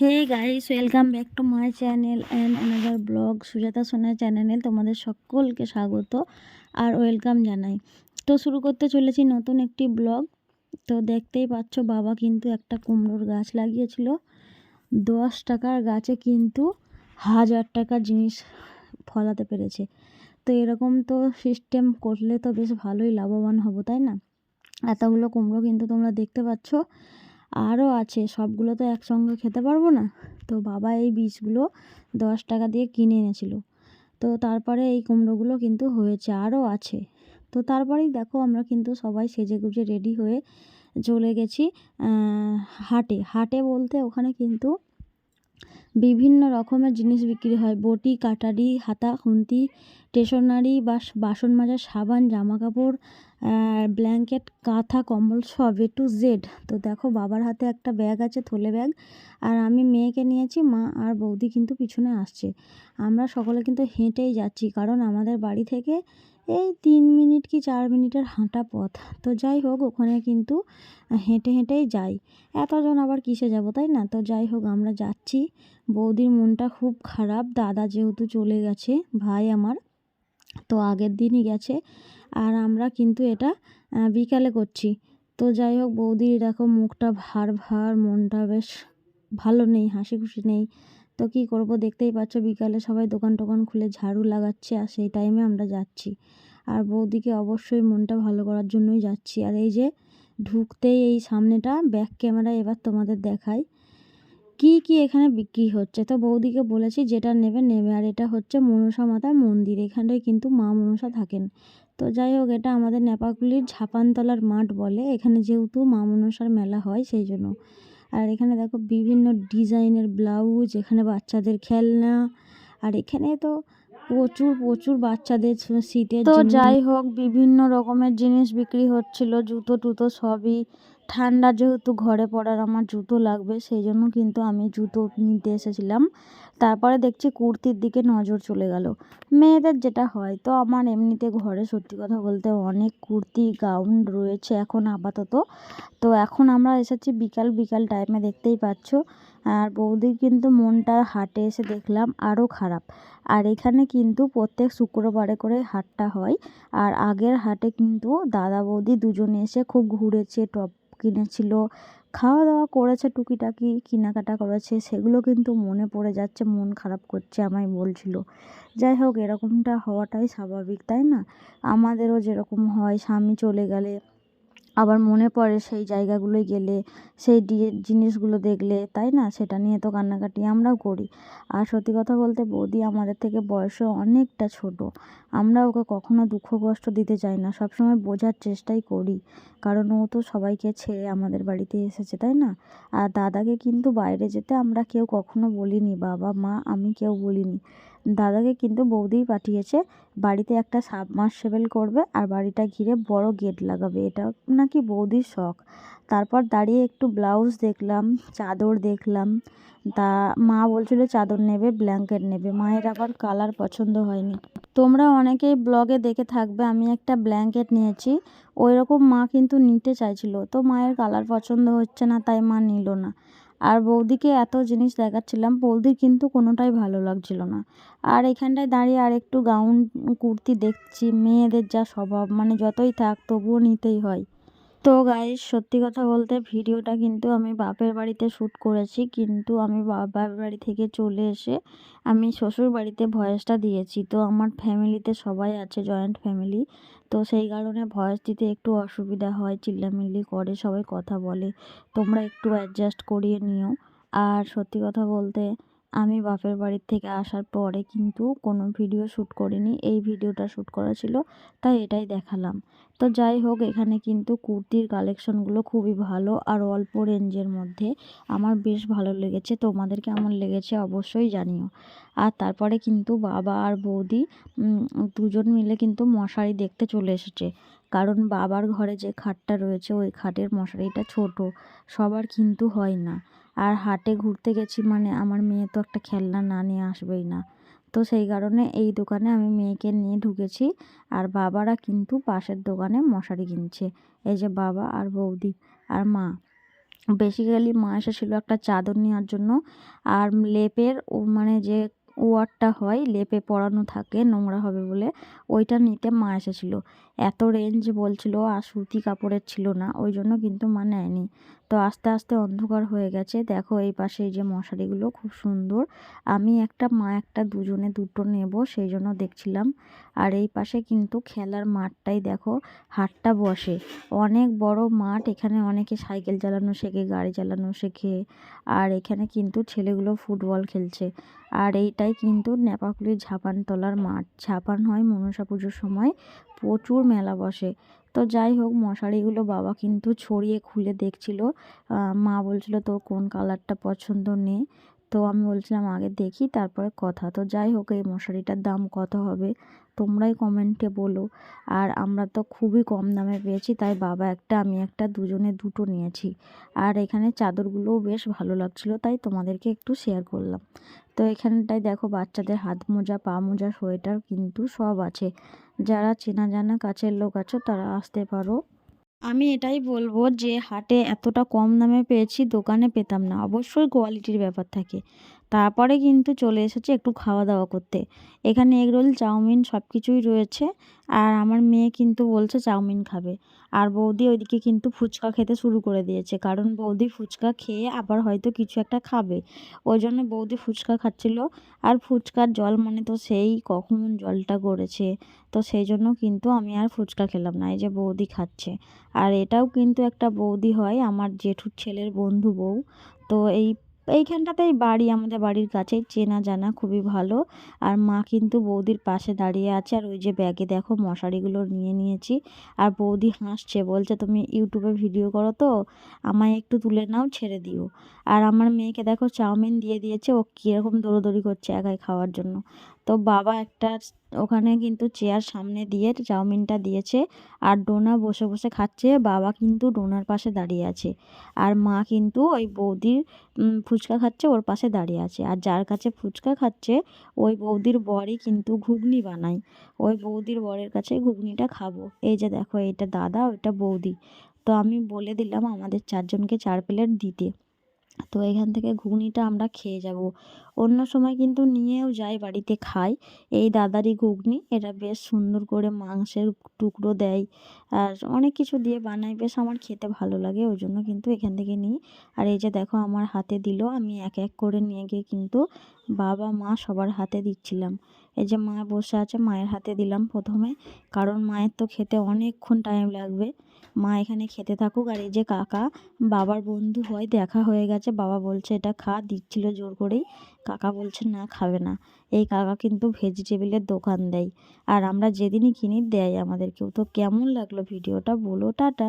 Hey guys welcome back to my channel and another blog Sujata Sona চ্যানেলে তোমাদের সকলকে স্বাগত আর ওয়েলকাম জানাই। তো শুরু করতে চলেছি নতুন একটি ব্লগ তো দেখতেই পাচ্ছ বাবা কিন্তু একটা কুমড়োর গাছ লাগিয়েছিল। দশ টাকার গাছে কিন্তু হাজার টাকার জিনিস ফলাতে পেরেছে। তো এরকম তো সিস্টেম করলে তো বেশ ভালোই লাভবান হব, তাই না? এতগুলো কুমড়ো কিন্তু তোমরা দেখতে পাচ্ছ। আরও আছে, সবগুলো তো একসঙ্গে খেতে পারব না। তো বাবা এই বীজগুলো দশ টাকা দিয়ে কিনে এনেছিল। তো তারপরে এই কুমড়োগুলো কিন্তু হয়েছে, আরও আছে। তো তারপরেই দেখো আমরা কিন্তু সবাই সেজে গুজে রেডি হয়ে চলে গেছি হাটে। হাটে বলতে ওখানে কিন্তু বিভিন্ন রকমের জিনিস বিক্রি হয়। বটি, কাটারি, হাতা, খুন্তি, স্টেশনারি, বা বাসন মাজার, সাবান জামা কাপড় ব্ল্যাঙ্কেট, কাঁথা, কম্বল, সব এ টু জেড তো দেখো, বাবার হাতে একটা ব্যাগ আছে, থলে ব্যাগ। আর আমি মেয়েকে নিয়েছি, মা আর বৌদি কিন্তু পিছনে আসছে। আমরা সকলে কিন্তু হেঁটেই যাচ্ছি, কারণ আমাদের বাড়ি থেকে এই তিন মিনিট কি চার মিনিটের হাঁটা পথ? তো যাই হোক, ওখানে কিন্তু হেঁটে হেঁটেই যাই। এতজন আবার কিসে যাব, তাই না? তো যাই হোক, আমরা যাচ্ছি। বৌদির মনটা খুব খারাপ। দাদা যেহেতু চলে গেছে, ভাই আমার, তো আগের দিনই গেছে। আর আমরা কিন্তু এটা বিকালে করছি। তো যাই হোক বৌদির দেখো মুখটা ভার ভার, মনটা বেশ ভালো নেই, হাসি খুশি নেই। তো কী করব? দেখতেই পাচ্ছ বিকালে সবাই দোকান টোকান খুলে ঝাড়ু লাগাচ্ছে আর সেই টাইমে আমরা যাচ্ছি। আর বৌদিকে অবশ্যই মনটা ভালো করার জন্যই যাচ্ছি। আর এই যে ঢুকতেই এই সামনেটা ব্যাক ক্যামেরা এবার তোমাদের দেখাই। কি কি এখানে বিক্রি হচ্ছে? তো বৌদিকে বলেছি যেটা নেবে নেবে। আর এটা হচ্ছে মনসা মাতার মন্দির। এখানটায় কিন্তু মা মনসা থাকেন। তো যাই হোক, এটা আমাদের নেপাকুলির ঝাপানতলার মাঠ বলে। এখানে যেহেতু মা মনসার মেলা হয়, সেই জন্য। আর এখানে দেখো বিভিন্ন ডিজাইনের ব্লাউজ এখানে বাচ্চাদের খেলনা আর এখানে তো প্রচুর প্রচুর বাচ্চাদের শীতের তো যাই হোক বিভিন্ন রকমের জিনিস বিক্রি হচ্ছিল জুতো টুতো সবই। ঠান্ডা যেহেতু ঘরে পরার আমার জুতো লাগবে সেই জন্য কিন্তু আমি জুতো নিতে এসেছিলাম। তারপরে দেখছি কুর্তির দিকে নজর চলে গেল। মেয়েদের যেটা হয় তো আমার এমনিতে ঘরে সত্যি কথা বলতে অনেক কুর্তি গাউন রয়েছে এখন আপাতত। তো এখন আমরা এসেছি বিকাল বিকাল টাইমে দেখতেই পাচ্ছ। আর বৌদির কিন্তু মনটা হাটে এসে দেখলাম আরও খারাপ। আর এখানে কিন্তু প্রত্যেক শুক্রবারে করে হাটটা হয়। আর আগের হাটে কিন্তু দাদা বৌদি দুজনে এসে খুব ঘুরেছে, টপ কিনেছিল খাওয়া দাওয়া করেছে, টুকিটাকি কেনাকাটা করেছে, সেগুলো কিন্তু মনে পড়ে যাচ্ছে, মন খারাপ করছে আমায় বলছিল। যাই হোক, এরকমটা হওয়াটাই স্বাভাবিক, তাই না? আমাদেরও যেরকম হয়, স্বামী চলে গেলে আবার মনে পড়ে সেই জায়গাগুলোয় গেলে, সেই জিনিসগুলো দেখলে, তাই না? সেটা নিয়ে তো কান্নাকাটি আমরাও করি। আর সত্যি কথা বলতে বৌদি আমাদের থেকে বয়সে অনেকটা ছোট। আমরা ওকে কখনো দুঃখ কষ্ট দিতে চাই না, সবসময় বোঝার চেষ্টাই করি। কারণ ও তো সবাইকে ছেড়ে আমাদের বাড়িতে এসেছে, তাই না? আর দাদাকে কিন্তু বাইরে যেতে আমরা কেউ কখনো বলিনি, বাবা, মা, আমি কেউ বলিনি। দাদাকে কিন্তু বৌদিই পাঠিয়েছে, বাড়িতে একটা সাবমার্সেবেল করবে আর বাড়িটা ঘিরে বড় গেট লাগাবে। এটা নাকি বৌদির শখ। তারপর দাঁড়িয়ে একটু ব্লাউজ দেখলাম, চাদর দেখলাম। তা মা বলছিল চাদর নেবে, ব্ল্যাঙ্কেট নেবে। মায়ের আবার কালার পছন্দ হয়নি। তোমরা অনেকেই ব্লগে দেখে থাকবে, আমি একটা ব্ল্যাঙ্কেট নিয়েছি। ওই রকম মা কিন্তু নিতে চাইছিল। তো মায়ের কালার পছন্দ হচ্ছে না, তাই মা নিল না। আর বৌদিকে এত জিনিস দেখাচ্ছিলাম, বৌদির কিন্তু কোনোটাই ভালো লাগছিল না। আর এখানটায় দাঁড়িয়ে আর একটু গাউন, কুর্তি দেখছি, মেয়েদের যা স্বভাব মানে যতই থাক তবুও নিতেই হয়। তো গাইজ সত্যি কথা বলতে ভিডিওটা কিন্তু আমি বাপের বাড়িতে শ্যুট করেছি, কিন্তু আমি বাবার বাড়ি থেকে চলে এসে আমি শ্বশুর বাড়িতে ভয়েসটা দিয়েছি। তো আমার ফ্যামিলিতে সবাই আছে জয়েন্ট ফ্যামিলি তো সেই কারণে ভয়েস দিতে একটু অসুবিধা হয়, চিল্লামিল্লি করে, সবাই কথা বলে। তোমরা একটু অ্যাডজাস্ট করিয়ে নিও। আর সত্যি কথা বলতে আমি বাপের বাড়ির থেকে আসার পরে কিন্তু কোনো ভিডিও শ্যুট করিনি। এই ভিডিওটা শ্যুট করা ছিল, তাই এটাই দেখালাম। তো যাই হোক, এখানে কিন্তু কুর্তির কালেকশনগুলো খুবই ভালো আর অল্প রেঞ্জের মধ্যে। আমার বেশ ভালো লেগেছে, তোমাদের কেমন লেগেছে অবশ্যই জানিও। আর তারপরে কিন্তু বাবা আর বৌদি দুজন মিলে কিন্তু মশারি দেখতে চলে এসেছে। কারণ বাবার ঘরে যে খাটটা রয়েছে, ওই খাটের মশারিটা ছোট, সবার কিন্তু হয় না। আর হাটে ঘুরতে গেছি মানে আমার মেয়ে তো একটা খেলনা না নিয়ে আসবেই না। তো সেই কারণে এই দোকানে আমি মেয়েকে নিয়ে ঢুকেছি আর বাবারা কিন্তু পাশের দোকানে মশারি কিনছে। এই যে বাবা আর বৌদি আর মা। বেসিক্যালি মা এসেছিল একটা চাদর নেওয়ার জন্য আর লেপের ও মানে যে ওয়ারটা হয় লেপে পরানো থাকে, নোংরা হবে বলে ওইটা নিতে মা এসেছিল। এত রেঞ্জ বলছিল আর সুতি কাপড়ের ছিল না, ওই জন্য কিন্তু মা নেয়নি। তো আস্তে আস্তে অন্ধকার হয়ে গেছে। দেখো এই পাশে এই যে মশারিগুলো খুব সুন্দর। আমি একটা, মা একটা দুজনে দুটো নেব, সেই জন্য দেখছিলাম। আর এই পাশে কিন্তু খেলার মাঠটাই দেখো, হাটটা বসে। অনেক বড় মাঠ, এখানে অনেকে সাইকেল চালানো শেখে, গাড়ি চালানো শেখে। আর এখানে কিন্তু ছেলেগুলো ফুটবল খেলছে। আর এইটাই কিন্তু নেপাকুলির ঝাপান তলার মাঠ। ঝাপান হয় মনসা পুজোর সময়। প্রচুর মেলা বসে। তো যাই হোক মশারিগুলো বাবা কিন্তু ছড়িয়ে খুলে দেখছিল। মা বলছিল, তোর কোন কালারটা পছন্দ নেই তো আমি বলছিলাম, আগে দেখি, তারপরে কথা। তো যাই হোক, এই মশারিটার দাম কত হবে, তোমরাই কমেন্টে বলো। আর আমরা তো খুবই কম দামে পেয়েছি, তাই বাবা একটা, আমি একটা, দুজনে দুটো নিয়েছি। আর এখানে চাদরগুলোও বেশ ভালো লাগছিল, তাই তোমাদেরকে একটু শেয়ার করলাম। তো এখানটায় দেখো, বাচ্চাদের হাত মোজা, পা মোজা, সোয়েটার কিন্তু সব আছে। যারা চেনা জানা কাছের লোক আছো, তারা আসতে পারো। আমি এটাই বলব যে হাটে এতটা কম দামে পেয়েছি, দোকানে পেতাম না। অবশ্যই কোয়ালিটির ব্যাপার থাকে। তারপরে কিন্তু চলে এসেছে একটু খাওয়া দাওয়া করতে। এখানে এগরোল চাউমিন সব কিছুই রয়েছে। আর আমার মেয়ে কিন্তু বলছে চাউমিন খাবে। আর বৌদি ওইদিকে কিন্তু ফুচকা খেতে শুরু করে দিয়েছে। কারণ বৌদি ফুচকা খেয়ে আবার হয়তো কিছু একটা খাবে। ওই জন্য বৌদি ফুচকা খাচ্ছিল। আর ফুচকার জল মানে তো সেই কখন জলটা গড়েছে। তো সেই জন্য কিন্তু আমি আর ফুচকা খেলাম না। এই যে বৌদি খাচ্ছে। আর এটাও কিন্তু একটা বৌদি হয় আমার জেঠুর ছেলের বন্ধু বউ। তো এই এইখানটাতেই বাড়ি, আমাদের বাড়ির কাছেই। চেনা জানা খুবই ভালো। আর মা কিন্তু বৌদির পাশে দাঁড়িয়ে আছে। আর ওই যে ব্যাগে দেখো মশারিগুলো নিয়ে নিয়েছি। আর বৌদি হাসছে, বলছে, তুমি ইউটিউবে ভিডিও করো তো, আমায় একটু তুলে নাও, ছেড়ে দিও। আর আমার মেয়েকে দেখো চাউমিন দিয়ে দিয়েছে। ও কীরকম দৌড়োদৌড়ি করছে একাই খাওয়ার জন্য। তো বাবা একটা ওখানে কিন্তু চেয়ার সামনে দিয়ে চাউমিনটা দিয়েছে আর ডোনা বসে বসে খাচ্ছে। বাবা কিন্তু ডোনার পাশে দাঁড়িয়ে আছে আর মা কিন্তু ওই বৌদির ফুচকা খাচ্ছে, ওর পাশে দাঁড়িয়ে আছে। আর যার কাছে ফুচকা খাচ্ছে, ওই বৌদির বরই কিন্তু ঘুগনি বানায়। ওই বৌদির বরের কাছে ঘুগনিটা খাব। এই যে দেখো এটা দাদা, ওইটা বৌদি। তো আমি বলে দিলাম আমাদের চারজনকে চার প্লেট দিতে। তো এখান থেকে ঘুগনিটা আমরা খেয়ে যাব। অন্য সময় কিন্তু নিয়েও যাই বাড়িতে খাই। এই দাদারই ঘুগনি এটা বেশ সুন্দর করে মাংসের টুকরো দেয় আর অনেক কিছু দিয়ে বানায়। বেশ আমার খেতে ভালো লাগে, ওই জন্য কিন্তু এখান থেকে নিই। আর এই যে দেখো, আমার হাতে দিল, আমি এক এক করে নিয়ে গিয়ে কিন্তু বাবা, মা সবার হাতে দিচ্ছিলাম। এই যে মা বসে আছে, মায়ের হাতে দিলাম প্রথমে, কারণ মায়ের তো খেতে অনেকক্ষণ টাইম লাগবে। মা এখানে খেতে থাকুক। আর এই যে কাকা, বাবার বন্ধু হয়, দেখা হয়ে গেছে। বাবা বলছে, এটা খা। দিচ্ছিল জোর করেই। কাকা বলছে, না, খাবে না। এই কাকা কিন্তু ভেজিটেবিলের দোকান দেয়। আর আমরা যেদিনই কিনি, দেয় আমাদেরকেও। তো কেমন লাগল ভিডিওটা বলো। টাটা।